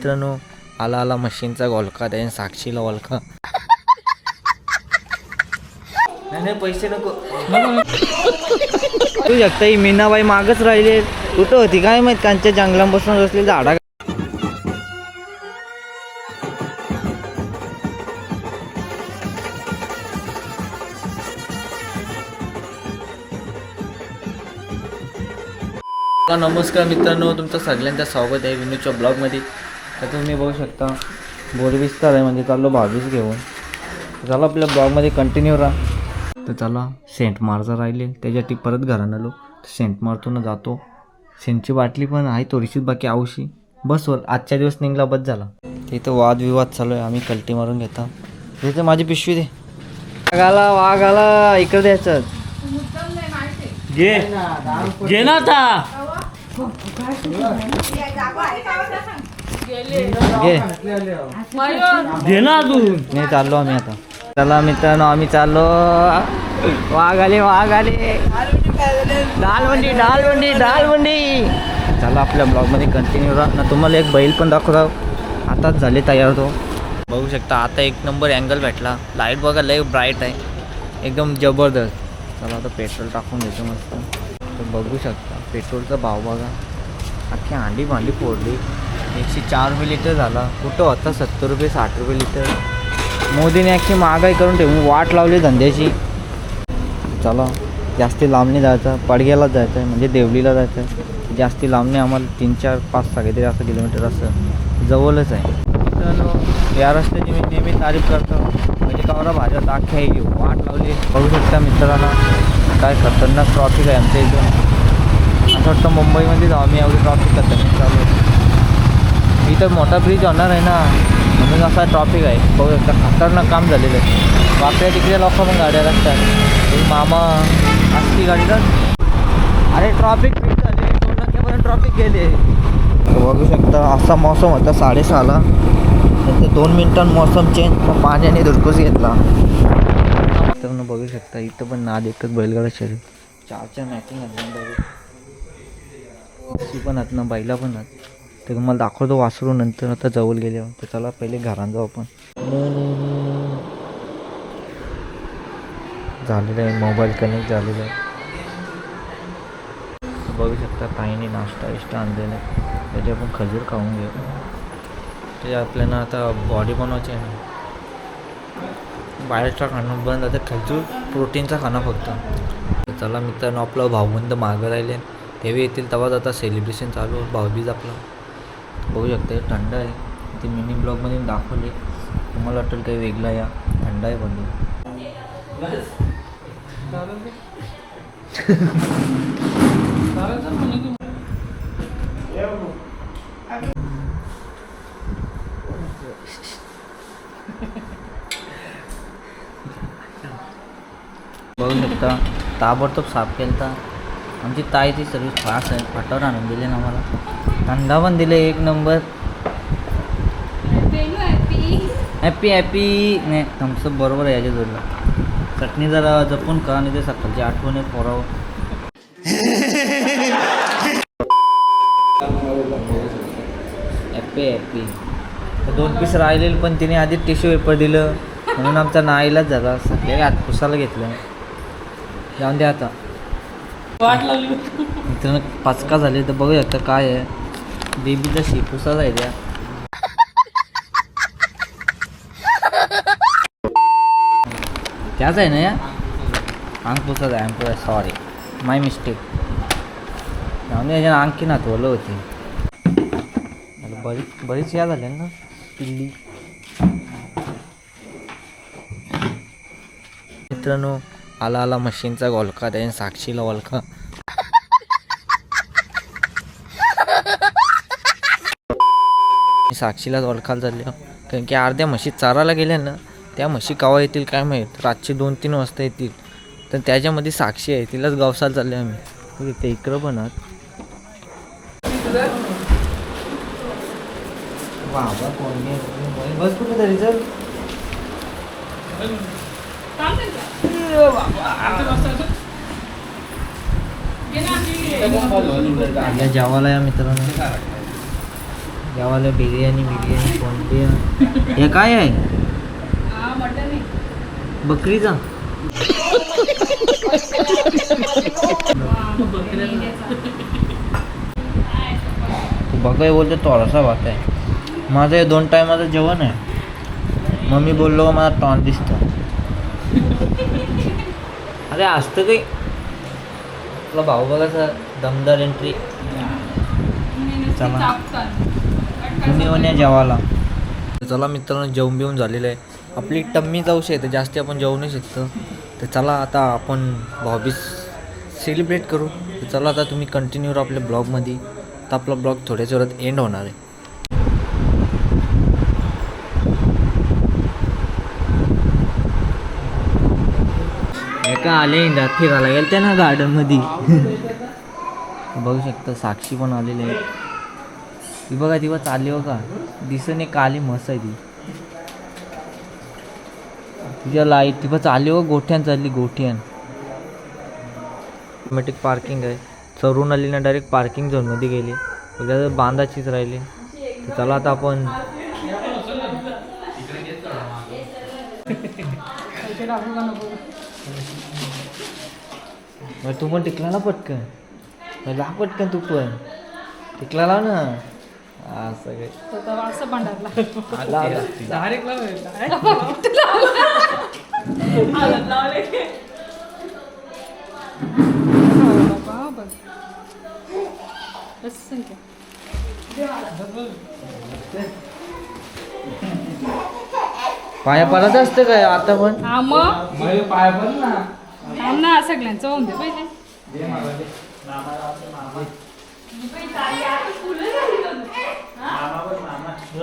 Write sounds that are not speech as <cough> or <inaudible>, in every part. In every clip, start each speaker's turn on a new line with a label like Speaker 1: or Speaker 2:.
Speaker 1: मित्रांनो आला आला मशीनचा गोलका त्याने साक्षीला गोलका नाही नाही, पैसे नको. तू शकता ही मीनाबाई मागच राहिले. कुठं होती काय माहीत कांच्या जंगलांपासून असलेली झाडा नमस्कार मित्रांनो तुमचं सगळ्यांचं स्वागत आहे विनूच्या ब्लॉगमध्ये. तर तुम्ही बघू शकता बोरविस्तार आहे म्हणजे चाललो भावीस घेऊन. चला आपल्या ब्लॉगमध्ये कंटिन्यू राहा. तर चला सेंट मारचा राहिले. त्याच्यासाठी परत घरानं आलो. सेंट मारतून जातो. सेंटची बाटली पण आहे थोडीशीच बाकी आवशी. बसवर आजच्या दिवस निघला बस झाला. ते इथं वादविवाद चालू आहे. आम्ही कल्टी मारून घेता. तिथे माझी पिशवी दे. वाघ आला वाघ आला इकडे द्यायचं घे. घे ना आता. घे. घे ना तू नाही चाललो आम्ही आता. चला मित्रांनो आम्ही चाललो. वाघ आले वाघ आले डालवंडी डालवंडी डालवंडी. चला आपल्या ब्लॉगमध्ये कंटिन्यू राहा. ना तुम्हाला एक बैल पण दाखवतो. आताच झाले तयार तो. बघू शकता आता एक नंबर अँगल भेटला. लाइट बघा लय ब्राईट आहे. एकदम जबरदस्त. चला आता पेट्रोल टाकून देतो मस्त. तर बघू शकता पेट्रोलचा भाव बघा. अख्खी अंडी भांडी फोडली. एकशे चार रुपये लिटर झाला. कुठं होता? सत्तर रुपये साठ रुपये लिटर मोदीने अख्खी महागाई करून ठेवून वाट लावली धंद्याची. चला जास्ती लांब नाही जायचं. पडग्यालाच जायचं आहे म्हणजे देवलीला जायचं आहे जास्ती लांब नाही आम्हाला तीन चार पाच सहा काहीतरी असं किलोमीटर असं जवळच आहे. तर या रस्त्याची मी नेहमी तारीफ करतो. म्हणजे कवरा भाज्या दाख्या ही वाट लावली. बघू शकता मित्रांना काय खतरनाक ट्रॉफिक आहे आमच्या इथून असं वाटतं मुंबईमध्ये जाऊ. आम्ही एवढी ट्रॉफिक खतरनाक चालू आहे. इथं मोठा ब्रिज होणार आहे ना म्हणून असा ट्रॉफिक आहे. बघू शकता खतरनाक काम झालेलं आहे. वाकड्या तिकडे लोक पण गाड्या लागतात. मामा असती गाडी अरे ट्रॉफिक फिट झाले दोन लाखेपर्यंत ट्रॉफिक गेले बघू शकता असा मौसम होता साडेसहाला. नंतर दोन मिनिटां मौसम चेंज पाण्याने धुडकूस घेतला. तर बघू शकता इथं पण नाद एकच बैलगाडा शरीर चारच्या मॅचिंग आहेत बघू पण आहेत ना बैला पण आहेत. ते तुम्हाला दाखवतो वासरू नंतर आता जवळ गेले तर चला पहिले घरात जाऊ आपण. झालेलं आहे मोबाईल कनेक्ट झालेला आहे. बघू शकता ताईने नाश्ता इष्टा आणलेला आहे. त्याचे आपण खजूर खाऊन घेऊ. ते आपल्याला आता बॉडी बनवायची आहे. ना बाहेरचा खाणं बंद आता खजूर प्रोटीनचा खाणं फक्त. चला मित्रांनो आपलं भाऊबंद मागं राहिले. तेव्हा येतील तेव्हाच आता सेलिब्रेशन चालू भाऊबीज आपलं. बघू शकता हे थंड आहे. ते मिनी ब्लॉगमध्ये दाखवले. तुम्हाला वाटेल काही वेगळा या. थंड आहे बंद बघू शकता ताबडतोब साफ केलता. आमची ताईची सर्विस फास्ट आहे. फाटावर आणून दिले ना आम्हाला. थंडा पण दिले एक नंबर. हॅपी हॅपी नाही थम्सअप बरोबर आहे याच्या जोडला. चटणी जरा जपून का नाही ते सकाळची आठवण आहे पोरावर. हॅपी हॅपी तर दोन पीस राहिलेले पण तिने आधी टिश्यू पेपर दिलं. म्हणून आमचा नाईलाच झाला. सगळे हात पुसायला घेतलं. जाऊन द्या आता. मित्रांनो पाचका झाले तर बघूया तर काय आहे. बेबीचा शेपूसा आहे त्या. त्याच आहे ना या? अंग पुसाच आहे सॉरी माय मिस्टेक जाऊन याच्या आणखी नातवलं होती. बरीच बरीच या झाल्या ना पिल्ली. मित्रांनो आला आला मशीनचा गोलका त्याने साक्षीला गोलका साक्षीलाच ओळखायला चालले कारण की अर्ध्या म्हशी चाराला गेल्या ना त्या म्हशी कवा येतील काय माहीत? रातचे दोन तीन वाजता येतील. तर त्याच्यामध्ये साक्षी आहे तिलाच गावसाला चालले आम्ही. ते इकडं पण बाबा बस कुठे तरी चल. या जेवायला या मित्रांनो. जेवायला बिर्याणी बिर्याणी कोणती हे काय आहे?
Speaker 2: बकरीचा? मटन आहे
Speaker 1: बकरीचा बोलतो थोडासा भात आहे. माझं हे दोन टायमाचं जेवण आहे. मम्मी बोललो मला टॉन दिसतं. अरे असतं काही. आपला भाऊ बघा सर दमदार एंट्री चला.
Speaker 2: चापतात
Speaker 1: तुम्ही हो म्हणे जेवायला. चला मित्रांनो जेवण बिवून झालेलं आहे. आपली टम्मी जाऊ शकते जास्त आपण जेवू नाही शकतो. तर चला आता आपण हॉबीज सेलिब्रेट करू. तर चला आता तुम्ही कंटिन्यू राहा आपल्या ब्लॉगमध्ये तर आपला ब्लॉग थोड्याच वेळात एंड होणार आहे. एका आले इंदात फिरायला गेल त्या ना गार्डनमध्ये बघू शकता साक्षी पण आलेली आहे ती बघा ती बघा चालली बघा. दिसन एक आली मस्त आहे ती. तिच्या लाइट ती बघ चालली बघ गोठ्यान चालली गोठ्यान. ऑटोमॅटिक पार्किंग आहे. चरून आली ना डायरेक्ट पार्किंग झोनमध्ये गेली. बघा बांधाचीच राहिली तर चला आता आपण. <laughs> मग तू पण टिकला ना पटकन मग ला पटकन तू पण टिकला लाव ना असं काय
Speaker 2: तर असं भांडारला
Speaker 1: आला आला. पाया पडत असतं काय आता पण
Speaker 2: हा मग थांब ना सगळ्यांचं होऊन दे पहिले.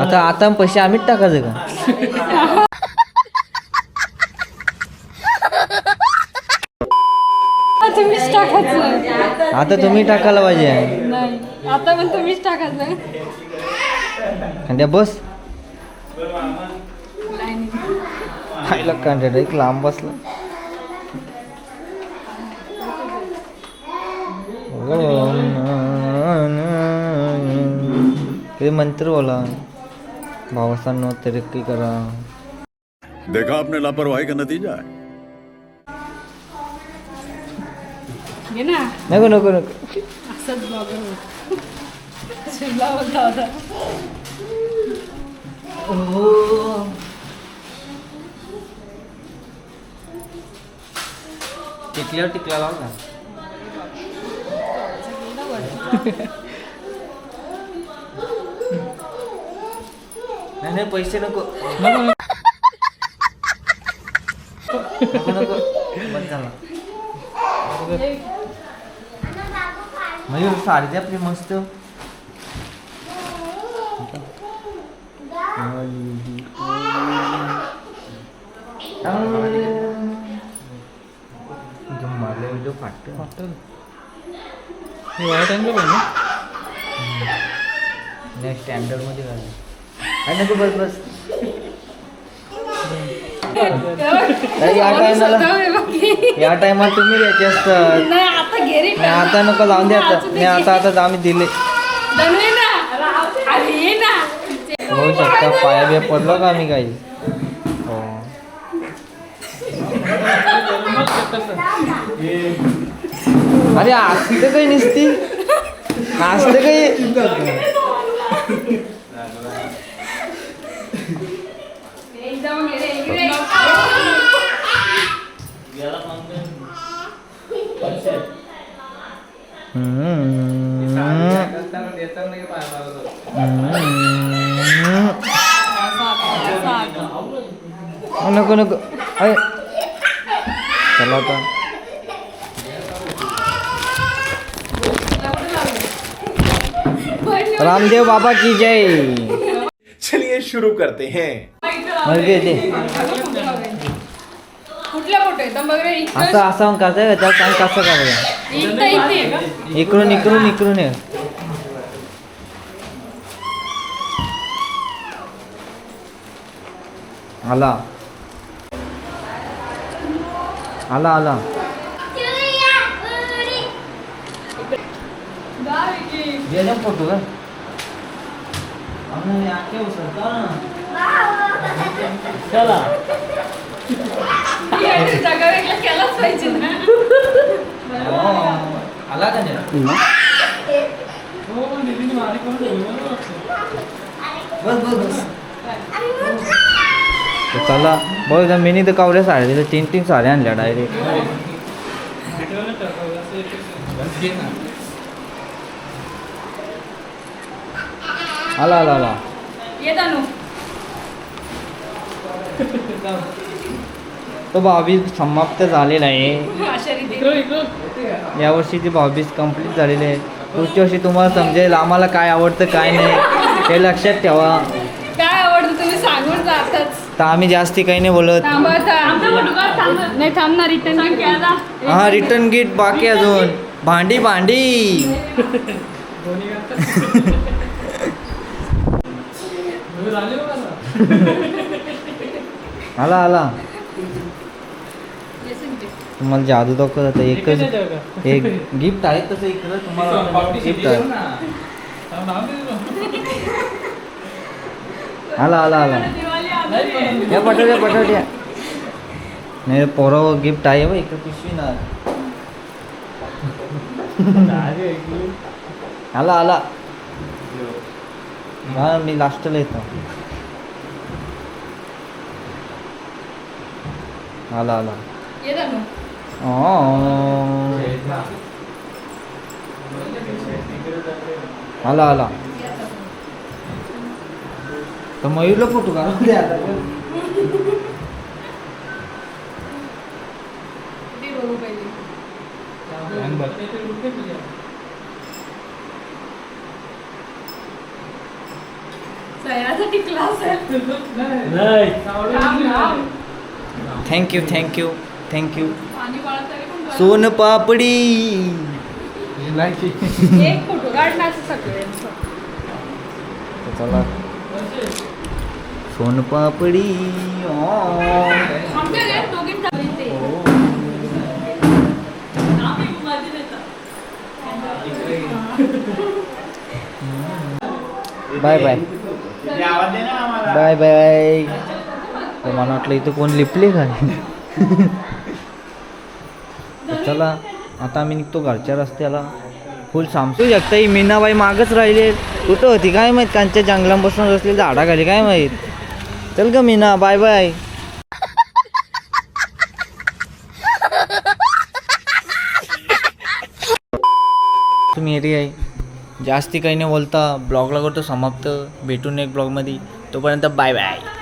Speaker 1: आता आता पैसे आम्हीच टाकायचं का?
Speaker 2: आता तुम्हीच टाकायचं.
Speaker 1: आता तुम्ही टाकायला पाहिजे.
Speaker 2: नाही आता पण तुम्हीच टाकायचं.
Speaker 1: त्या बस. खायला कांदा एक लांब बसला. ते मंत्र बोला. भावसांनो तरक्की करा.
Speaker 3: देखा आपने लापरवाही का नतीजा है।
Speaker 1: नको नको नको.
Speaker 2: हो।
Speaker 1: टिकल्यावर टिकला लाव का नाही नाही पैसे नको. नको नको. बंद झाला. मयूर साडी दे आपली मस्त. व्हिडिओ फाटत नाही स्टँडर्डमध्ये घाल. आहे ना तू बस. बस या टायमाला या टायमाला तुम्ही द्यायचे असतात
Speaker 2: नाही आता गेली
Speaker 1: नाही आता नको जाऊन दे आता. नाही आता आता आम्ही दिले.
Speaker 2: ना. ना.
Speaker 1: होऊ शकता. पाया बिया पडलो का आम्ही काही? हो. अरे असते काही नसती असते काही
Speaker 2: एकदम गेले इकडे
Speaker 1: नको रामदेव बाबा की जय।
Speaker 4: चलिए शुरू करते हैं।
Speaker 1: असं असं करताय का त्याला सांग कसं करायचं इकडून इकडून इकडून ये. आला. आला आला. घे ना फोटो का चला.
Speaker 2: केलाच पाहिजे ना.
Speaker 1: आला का बस तर चला बघ मिनी तर कावल्या साड्या तिथं तीन तीन साड्या आणल्या डायरेक्ट. आला आला आला.
Speaker 2: ये
Speaker 1: तो बावीस समाप्त झालेला आहे
Speaker 2: रीती
Speaker 1: यावर्षीची बावीस कंप्लीट झालेली आहे. पुढच्या वर्षी तुम्हाला समजेल आम्हाला काय आवडतं काय नाही. ते लक्षात ठेवा.
Speaker 2: काय आवडतं तुम्ही सांगून जातच
Speaker 1: तर आम्ही जास्ती काही नाही बोलत.
Speaker 2: नाही थांब ना रिटर्न
Speaker 1: हा रिटर्न गिफ्ट बाकी अजून. भांडी भांडी. <laughs> <laughs> आला आला तुम्हाला जादू दाखवत आता एकच एक गिफ्ट आहे तसं इकडं तुम्हाला गिफ्ट आहे. आला आला आला. या पटवट्या पटवट्या नाही पोरं गिफ्ट आहे बा इकडं पिशवी ना. <laughs> आला आला. हा मी लास्टला येतो. आला आला. आला आला. तर मयूरला फोटो आता.
Speaker 2: ते बघू पहिले सयासाठी क्लास आहे.
Speaker 1: Thank you thank you thank you. Soan papdi.
Speaker 2: एक फोटो काढण्याचं सगळ्यांचं.
Speaker 1: तर चला. सोन पापडी.
Speaker 2: ते
Speaker 1: बाय बाय. Bye bye. तर मला वाटलं इथं कोण लिपले काय चला आता आम्ही निघतो घरच्या रस्त्याला. फुल सामसू शकता ही मीनाबाई मागच राहिले. कुठं होती काय माहीत? कांच्या जंगलांपासून असलेली झाडाखाली काय माहीत? चल ग मीना बाय बाय. तुम्ही येते आहे जास्ती काही नाही बोलता ब्लॉगला करतो. समाप्त. भेटून एक ब्लॉगमध्ये. तोपर्यंत बाय बाय.